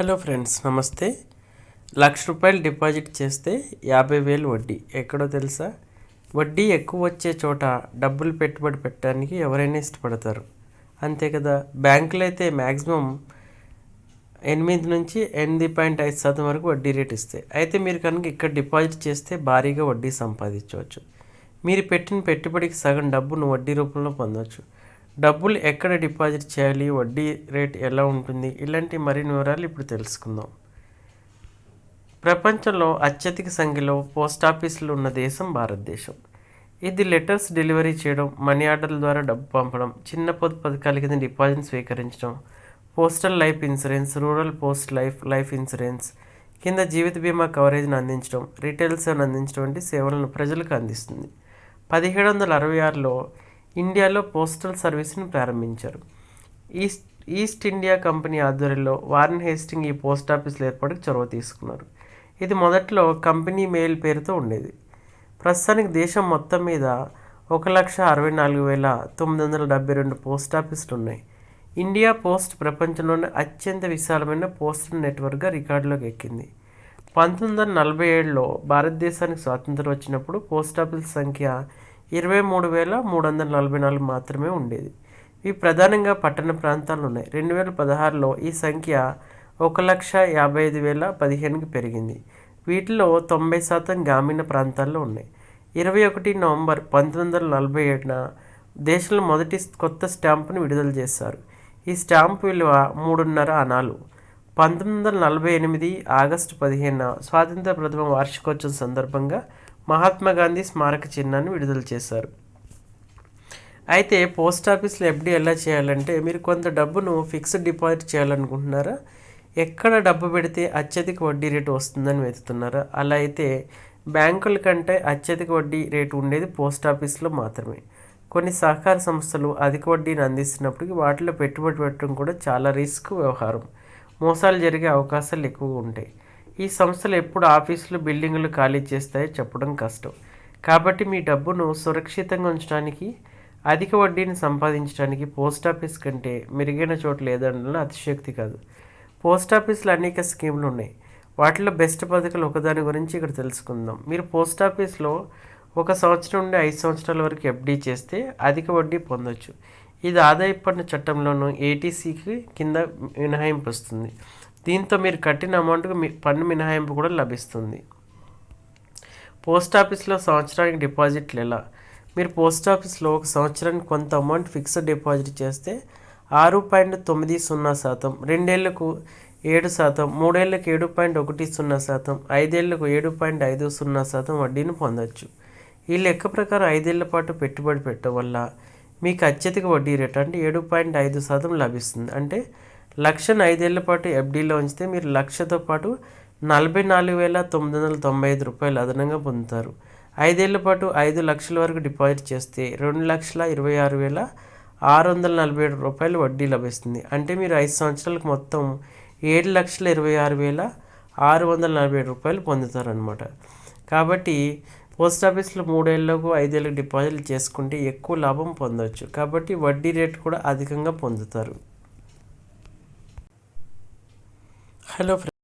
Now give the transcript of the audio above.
Hello friends నమస్తే. లక్ష రూపాయలు deposit చేస్తే యాభై వేలు వడ్డీ. ఎక్కడో తెలుసా? వడ్డీ ఎక్కువ వచ్చే చోట డబ్బులు పెట్టుబడి పెట్టడానికి ఎవరైనా ఇష్టపడతారు. అంతే కదా? బ్యాంకులు అయితే మ్యాక్సిమం ఎనిమిది నుంచి ఎనిమిది పాయింట్ ఐదు శాతం వరకు వడ్డీ రేట్ ఇస్తాయి. అయితే మీరు కనుక ఇక్కడ డిపాజిట్ చేస్తే భారీగా వడ్డీ సంపాదించవచ్చు. మీరు పెట్టిన పెట్టుబడికి సగం డబ్బును వడ్డీ రూపంలో పొందవచ్చు డబ్బులు ఎక్కడ డిపాజిట్ చేయాలి? వడ్డీ రేట్ ఎలా ఉంటుంది? ఇలాంటి మరిన్ని వివరాలు ఇప్పుడు తెలుసుకుందాం. ప్రపంచంలో అత్యధిక సంఖ్యలో పోస్ట్ ఆఫీసులు ఉన్న దేశం భారతదేశం. ఇది లెటర్స్ డెలివరీ చేయడం మనీ ఆర్డర్ల ద్వారా డబ్బు పంపడం చిన్న పొదుపు పథకాల కింద డిపాజిట్ స్వీకరించడం postal life insurance rural post life life insurance కింద జీవిత బీమా కవరేజ్ను అందించడం రీటైల్ సేవను అందించడం వంటి సేవలను ప్రజలకు అందిస్తుంది. పదిహేడు వందల అరవై ఆరులో ఇండియాలో పోస్టల్ సర్వీస్ను ప్రారంభించారు. ఈస్ట్ ఈస్ట్ ఇండియా కంపెనీ ఆధ్వర్యంలో వారన్ హేస్టింగ్ ఈ పోస్ట్ ఆఫీసులు ఏర్పాటుకు చొరవ తీసుకున్నారు. ఇది మొదట్లో కంపెనీ మెయిల్ పేరుతో ఉండేది. ప్రస్తుతానికి దేశం మొత్తం మీద ఒక లక్ష అరవై నాలుగు వేల తొమ్మిది వందల డెబ్బై రెండు పోస్ట్ ఆఫీసులు ఉన్నాయి. ఇండియా పోస్ట్ ప్రపంచంలోనే అత్యంత విశాలమైన పోస్టల్ నెట్వర్క్గా రికార్డులోకి ఎక్కింది. పంతొమ్మిది వందల నలభై ఏడులో భారతదేశానికి స్వాతంత్రం వచ్చినప్పుడు పోస్ట్ ఆఫీస్ సంఖ్య ఇరవై మూడు వేల మూడు వందల నలభై నాలుగు మాత్రమే ఉండేది. ఇవి ప్రధానంగా పట్టణ ప్రాంతాలు ఉన్నాయి రెండు వేల పదహారులో ఈ సంఖ్య ఒక లక్ష యాభై ఐదు వేల పదిహేనుకి పెరిగింది. వీటిలో తొంభై శాతం గ్రామీణ ప్రాంతాల్లో ఉన్నాయి. ఇరవై ఒకటి నవంబర్ పంతొమ్మిది వందల నలభై ఏడున దేశంలో మొదటి కొత్త స్టాంపును విడుదల చేశారు. ఈ స్టాంపు విలువ మూడున్నర అనాలు. పంతొమ్మిది వందల నలభై ఎనిమిది ఆగస్టు పదిహేను స్వాతంత్ర ప్రథమ వార్షికోత్సవం సందర్భంగా మహాత్మా గాంధీ స్మారక చిహ్నాన్ని విడుదల చేశారు. అయితే పోస్ట్ ఆఫీస్లో ఎఫ్డి ఎలా చేయాలంటే మీరు కొంత డబ్బును ఫిక్స్డ్ డిపాజిట్ చేయాలనుకుంటున్నారా? ఎక్కడ డబ్బు పెడితే అత్యధిక వడ్డీ రేటు వస్తుందని వెతుకుతున్నారా? అలా అయితే బ్యాంకుల కంటే అత్యధిక వడ్డీ రేటు ఉండేది పోస్ట్ ఆఫీస్లో మాత్రమే. కొన్ని సహకార సంస్థలు అధిక వడ్డీని అందిస్తున్నప్పటికీ వాటిలో పెట్టుబడి పెట్టడం కూడా చాలా రిస్క్ వ్యవహారం. మోసాలు జరిగే అవకాశాలు ఎక్కువగా ఉంటాయి. ఈ సంస్థలు ఎప్పుడు ఆఫీసులు బిల్డింగులు ఖాళీ చేస్తాయో చెప్పడం కష్టం. కాబట్టి మీ డబ్బును సురక్షితంగా ఉంచడానికి అధిక వడ్డీని సంపాదించడానికి పోస్ట్ ఆఫీస్ కంటే మెరుగైన చోటు లేదనడంలో అతిశక్తి కాదు. పోస్ట్ ఆఫీస్లో అనేక స్కీములు ఉన్నాయి. వాటిలో బెస్ట్ పథకాలు ఒకదాని గురించి ఇక్కడ తెలుసుకుందాం. మీరు పోస్ట్ ఆఫీస్లో ఒక సంవత్సరం నుండి ఐదు సంవత్సరాల వరకు ఎఫ్డీ చేస్తే అధిక వడ్డీ పొందొచ్చు. ఇది ఆదాయ పన్ను చట్టంలోనూ ఏటీసీకి కింద మినహాయింపు వస్తుంది. దీంతో మీరు కట్టిన అమౌంట్కు మీ పన్ను మినహాయింపు కూడా లభిస్తుంది. పోస్ట్ ఆఫీస్లో సంవత్సరానికి డిపాజిట్లు ఎలా? మీరు పోస్ట్ ఆఫీస్లో ఒక సంవత్సరానికి కొంత అమౌంట్ ఫిక్స్డ్ డిపాజిట్ చేస్తే ఆరు పాయింట్ తొమ్మిది సున్నా శాతం రెండేళ్ళకు ఏడు శాతం మూడేళ్ళకు ఏడు పాయింట్ ఒకటి సున్నా శాతం ఐదేళ్ళకు ఏడు పాయింట్ ఐదు సున్నా శాతం వడ్డీని పొందవచ్చు ఈ లెక్క ప్రకారం ఐదేళ్ళ పాటు పెట్టుబడి పెట్టడం వల్ల మీకు అత్యధిక వడ్డీ రేటు అంటే ఏడు పాయింట్ ఐదు శాతం లభిస్తుంది. అంటే లక్షను ఐదేళ్ళ పాటు ఎఫ్డీలో ఉంచితే మీరు లక్షతో పాటు నలభై నాలుగు వేల తొమ్మిది వందల తొంభై ఐదు రూపాయలు అదనంగా పొందుతారు. ఐదేళ్ళ పాటు ఐదు లక్షల వరకు డిపాజిట్ చేస్తే రెండు లక్షల ఇరవై ఆరు వేల ఆరు వందల నలభై ఏడు రూపాయలు వడ్డీ లభిస్తుంది. అంటే మీరు ఐదు సంవత్సరాలకు మొత్తం ఏడు లక్షల ఇరవై ఆరు వేల ఆరు వందల నలభై ఏడు రూపాయలు పొందుతారనమాట కాబట్టి పోస్ట్ ఆఫీస్లో మూడేళ్ళకు ఐదేళ్ళకు డిపాజిట్లు చేసుకుంటే ఎక్కువ లాభం పొందవచ్చు కాబట్టి వడ్డీ రేటు కూడా అధికంగా పొందుతారు. హలో